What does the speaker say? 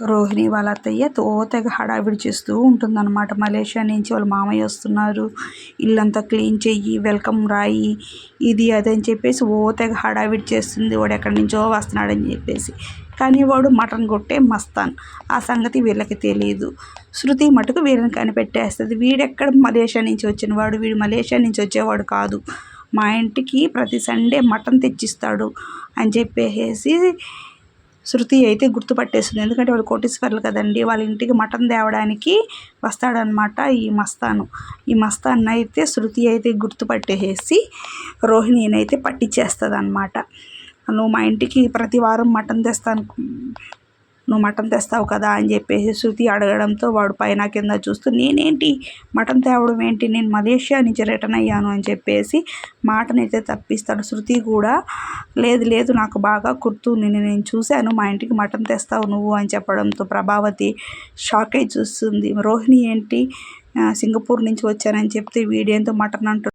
రోహిణి వాళ్ళ అత్తయ్య తో తెగ హడావిడి చేస్తూ ఉంటుందన్నమాట. మలేషియా నుంచి వాళ్ళ మామయ్య వస్తున్నారు. ఇల్లంతా క్లీన్ చెయ్యి వెల్కమ్ రాయి ఇది అది అని చెప్పేసి ఓ తెగ హడావిడి చేస్తుంది. వాడు ఎక్కడి నుంచో వస్తున్నాడని చెప్పేసి. కానీ వాడు మటన్ కొట్టే మస్తాన్. ఆ సంగతి వీళ్ళకి తెలియదు శృతి మటుకు వీళ్ళని కనిపెట్టేస్తుంది. వీడెక్కడ మలేషియా నుంచి వచ్చిన వాడు? వీడు మలేషియా నుంచి వచ్చేవాడు కాదు. మా ఇంటికి ప్రతి సండే మటన్ తెచ్చిస్తాడు అని చెప్పేసి శృతి అయితే గుర్తుపట్టేసింది. ఎందుకంటే వాళ్ళు కోటీశ్వర్లు కదండి. వాళ్ళ ఇంటికి మటన్ తేవడానికి వస్తాడనమాట ఈ మస్తాను. ఈ మస్తాన్ అయితే శృతి అయితే గుర్తుపట్టేసి రోహిణిని అయితే పట్టించేస్తుంది అనమాట నువ్వు మా ఇంటికి ప్రతి వారం మటన్ తెస్తాను. నువ్వు మటన్ తెస్తావు కదా అని చెప్పేసి శృతి అడగడంతో వాడు పైన కింద చూస్తూ నేనేంటి? మటన్ తేవడం ఏంటి? నేను మలేషియా నుంచి రిటర్న్ అయ్యాను అని చెప్పేసి మాటనైతే తప్పిస్తాడు శృతి కూడా. లేదు లేదు నాకు బాగా గుర్తు. నేను నేను చూశాను. మా ఇంటికి మటన్ తెస్తావు నువ్వు అని చెప్పడంతో ప్రభావతి షాక్ అయి చూస్తుంది. రోహిణి ఏంటి? సింగపూర్ నుంచి వచ్చానని చెప్తే వీడేంతో మటన్ అంటు